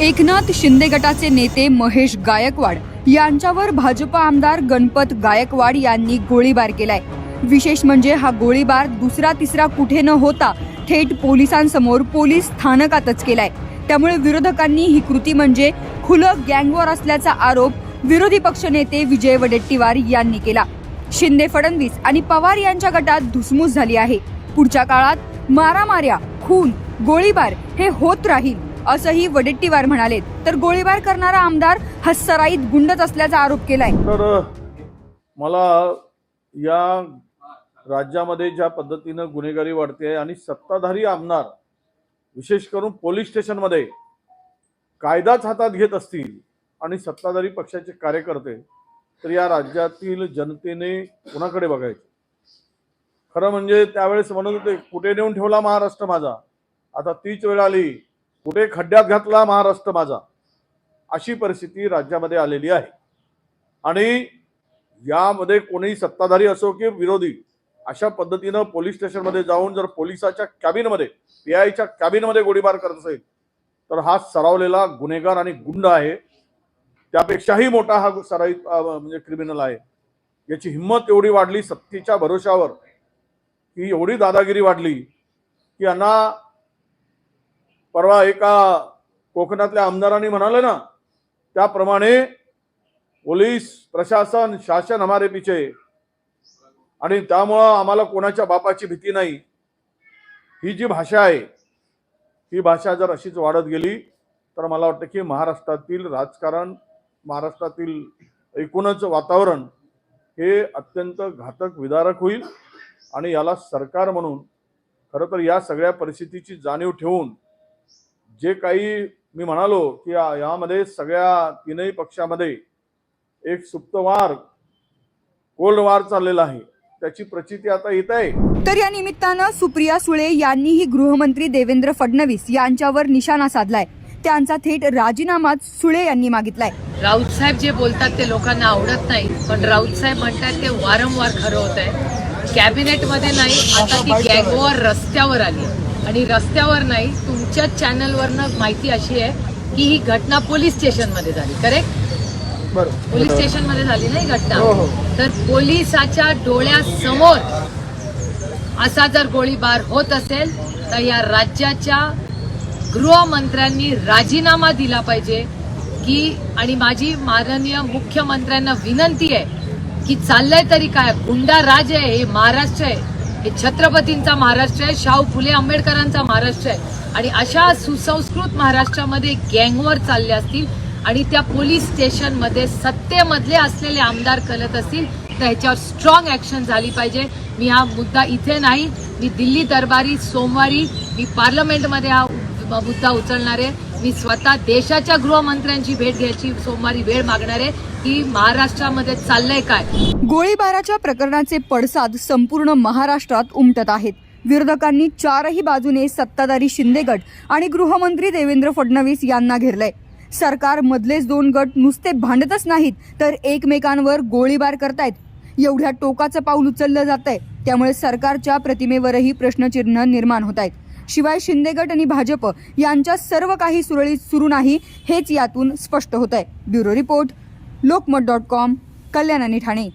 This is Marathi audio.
एकनाथ शिंदे गटाचे नेते महेश गायकवाड यांच्यावर भाजप आमदार गणपत गायकवाड यांनी गोळीबार केलाय. विशेष म्हणजे हा गोळीबार दुसरा तिसरा कुठे न होता थेट पोलिसांसमोर पोलीस स्थानकातच केलाय. त्यामुळे विरोधकांनी ही कृती म्हणजे खुलं गँगवॉर असल्याचा आरोप विरोधी पक्षनेते विजय वडेट्टीवार यांनी केला. शिंदे फडणवीस आणि पवार यांच्या गटात धुसमूस झाली आहे. पुढच्या काळात मारामाऱ्या खून गोळीबार हे होत राहील. असंही वडेट्टीवार म्हणाले. तर गोळीबार करणारा आमदार हा सराईत गुंडच असल्याचा आरोप केलाय. तर मला या राज्यामध्ये ज्या पद्धतीनं गुन्हेगारी वाढते आणि सत्ताधारी आमदार विशेष करून पोलीस स्टेशनमध्ये कायदाच हातात घेत असतील आणि सत्ताधारी पक्षाचे कार्यकर्ते तर या राज्यातील जनतेने कोणाकडे बघायचं? खरं म्हणजे त्यावेळेस म्हणत होते कुठे नेऊन ठेवला महाराष्ट्र माझा? आता तीच वेळ आली. कुठे खड्ड्यात घातला महाराष्ट्र माझा. अशी परिस्थिती राज्यामध्ये आलेली आहे. आणि यामध्ये कोणीही सत्ताधारी असो की विरोधी अशा पद्धतीनं पोलीस स्टेशनमध्ये जाऊन जर पोलिसाच्या कॅबिनमध्ये पी आयच्या कॅबिनमध्ये गोळीबार करत असेल तर हा सरावलेला गुन्हेगार आणि गुंड आहे. त्यापेक्षाही मोठा हा सराईत म्हणजे क्रिमिनल आहे. याची हिंमत एवढी वाढली सत्तेच्या भरोशावर ही एवढी दादागिरी वाढली की यांना परवा एका कोकणातल्या आमदारांनी म्हणाले ना त्याप्रमाणे पोलीस प्रशासन शासन हमारे पिछे. आणि त्यामुळं आम्हाला कोणाच्या बापाची भीती नाही. ही जी भाषा आहे ही भाषा जर अशीच वाढत गेली तर मला वाटतं की महाराष्ट्रातील राजकारण महाराष्ट्रातील एकूणच वातावरण हे अत्यंत घातक विदारक होईल. आणि याला सरकार म्हणून खरं तर या सगळ्या परिस्थितीची जाणीव ठेवून जे काही मी म्हणालो की या- यामध्ये सगळ्या तीनही पक्षामध्ये एक सुप्तवार कोल्ड वार चाललेला आहे. त्याची प्रचिती आता येत आहे. तर या निमित्तानं सुप्रिया सुळे यांनीही गृहमंत्री देवेंद्र फडणवीस यांच्यावर निशाणा साधलाय. त्यांचा थेट राजीनामाच सुळे यांनी मागितलाय. राऊत साहेब जे बोलतात ते लोकांना आवडत नाही पण राऊत साहेब म्हणतात ते वारंवार खरं होत आहे कॅबिनेटमध्ये नाही आता ती गँगवॉर रस्त्यावर आली. आणि रस्त्यावर नाही तुमच्याच चॅनलवरनं माहिती अशी आहे की ही घटना पोलीस स्टेशनमध्ये झाली करेक्ट पोलीस स्टेशनमध्ये झाली नाही घटना. तर पोलिसाच्या डोळ्यासमोर असा जर गोळीबार होत असेल तर या राज्याच्या गृहमंत्र्यांनी राजीनामा दिला पाहिजे की आणि माझी माननीय मुख्यमंत्र्यांना विनंती आहे की चाललंय तरी काय? गुंडा राज आहे हे महाराष्ट्र आहे. हे छत्रपतींचा महाराष्ट्र आहे शाहू फुले आंबेडकरांचा महाराष्ट्र आहे. आणि अशा सुसंस्कृत महाराष्ट्रामध्ये गँगवर चालले असतील आणि त्या पोलीस स्टेशनमध्ये सत्तेमधले असलेले आमदार कलत असतील तर ह्याच्यावर स्ट्रॉंग ॲक्शन झाली पाहिजे. मी हा मुद्दा इथे नाही. मी दिल्ली दरबारी सोमवारी मी पार्लमेंटमध्ये हा मुद्दा उचलणार आहे. मी स्वतः देशाच्या गृहमंत्र्यांची भेट घ्यायची सोमवारी वेळ मागणार आहे. की महाराष्ट्रामध्ये चाललंय काय? गोळीबाराच्या प्रकरणाचे पडसाद संपूर्ण महाराष्ट्रात उमटत आहेत. विरोधकांनी चारही बाजूने सत्ताधारी शिंदे गट आणि गृहमंत्री देवेंद्र फडणवीस यांना घेरलंय. सरकार मधलेच दोन गट नुसते भांडतच नाहीत तर एकमेकांवर गोळीबार करतायत. एवढ्या टोकाचं पाऊल उचललं जात आहे त्यामुळे सरकारच्या प्रतिमेवरही प्रश्नचिन्ह निर्माण होत आहेत शिवाय शिंदे गट आणि भाजप यांच्या सर्व काही सुरळीत सुरू नाही हेच यातून स्पष्ट होत आहे bureau report Lokmat dot com Kalyan आणि ठाणे.